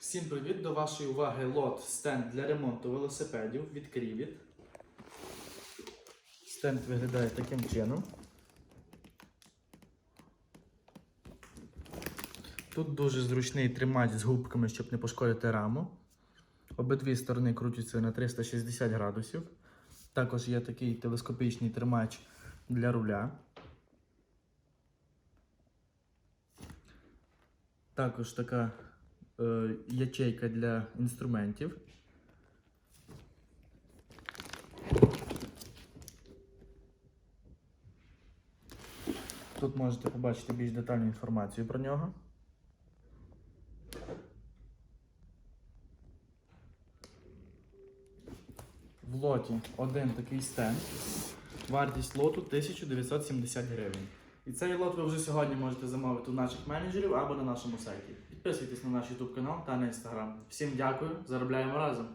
Всім привіт! До вашої уваги лот стенд для ремонту велосипедів від Крівіт. Стенд виглядає таким чином. Тут дуже зручний тримач з губками, щоб не пошкодити раму. Обидві сторони крутяться на 360 градусів. Також є такий телескопічний тримач для руля. Також така ячейка для інструментів. Тут можете побачити більш детальну інформацію про нього. В лоті один такий стенд. Вартість лоту 1970 гривень. І цей лот ви вже сьогодні можете замовити у наших менеджерів або на нашому сайті. Підписуйтесь на наш YouTube канал та на Instagram. Всім дякую, заробляємо разом!